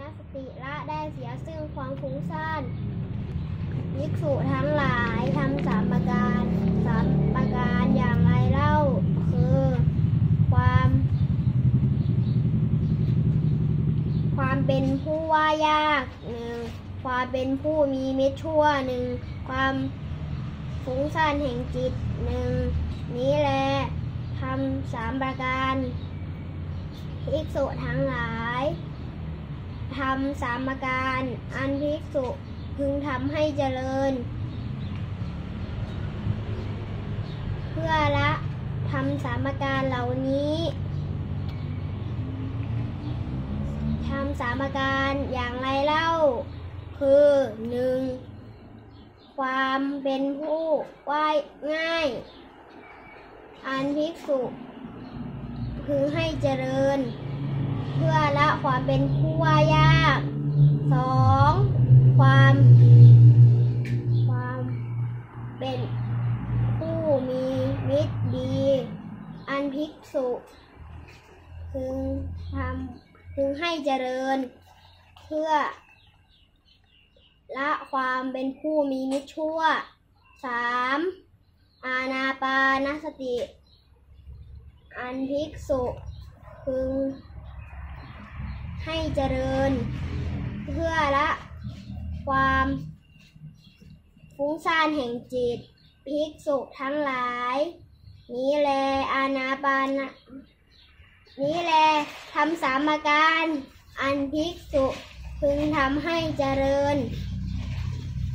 นสติละได้เสียซึ่งความฟุ้งซ่านภิกษุทั้งหลายทำสามประการสามประการอย่างไรเล่า คือ ความ ความเป็นผู้ว่ายากหนึ่งความเป็นผู้มีเม็ดชั่วหนึ่งความฟุ้งซ่านแห่งจิตหนึ่งนี้แหละทำสามประการภิกษุทั้งหลาย ทำสามประการ อันภิกษุพึงทำให้เจริญ เพื่อละทำสามประการเหล่านี้ทำสามประการอย่างไรเล่า คือหนึ่งความเป็นผู้ว่ายง่าย อันภิกษุพึงให้เจริญ เพื่อละความเป็นผู้ว่ายากสองความ ความเป็นผู้มีมิตรดี อันภิกษุพึงทำพึงให้เจริญ เพื่อ ละความเป็นผู้มีมิตรชั่วสามอาณาปานสติ อันภิกษุพึง ให้เจริญ เพื่อละความฟุ้งซ่านแห่งจิตภิกษุทั้งหลาย นี้แลอาณาปานะนี้แลทำสามการ อันภิกษุพึงทำให้เจริญ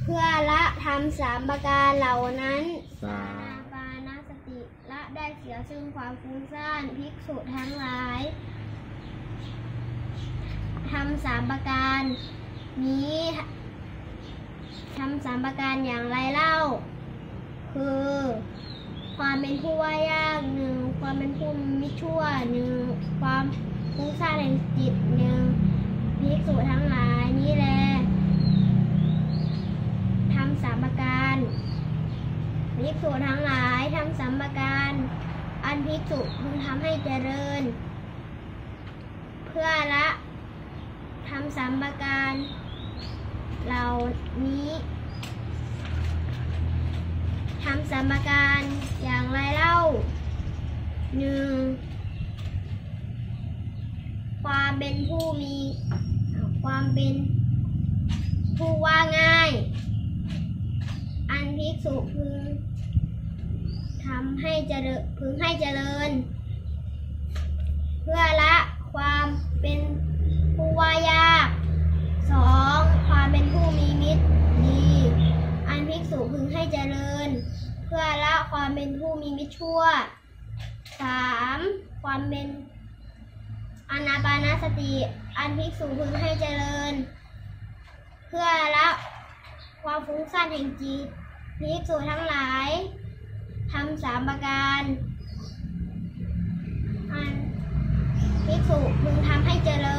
เพื่อละทำสามประการเหล่านั้นสาอานาปานสติละได้เสียซึ่งความฟุ้งซ่านภิกษุทั้งหลาย สามประการ นี้ทำสามประการอย่างไรเล่า คือ ความเป็นผู้ว่ายากหนึ่งความเป็นผู้มิชั่วหนึ่งความฟุ้งซ่านแห่งจิตหนึ่งภิกษุทั้งหลายนี้แลทำสามประการภิกษุทั้งหลายทำสัมประการ อันภิกษุพึงทำให้เจริญ เพื่อละ ทำสัมปการ เหล่านี้ทำสัมปการอย่างไรเล่าหนึ่งความเป็นผู้มี ความเป็นผู้ว่าง่าย อันภิกษุพึงทำให้เจริญพึงให้เจริญ ความเป็นผู้มีมิตรชั่วสามความเป็นอนาปานสติ อันภิกษุพึงให้เจริญ เพื่อละความฟุ้งซ่านแห่งจิตภิกษุทั้งหลายทำสามประการอันภิกษุพึงทำให้เจริญ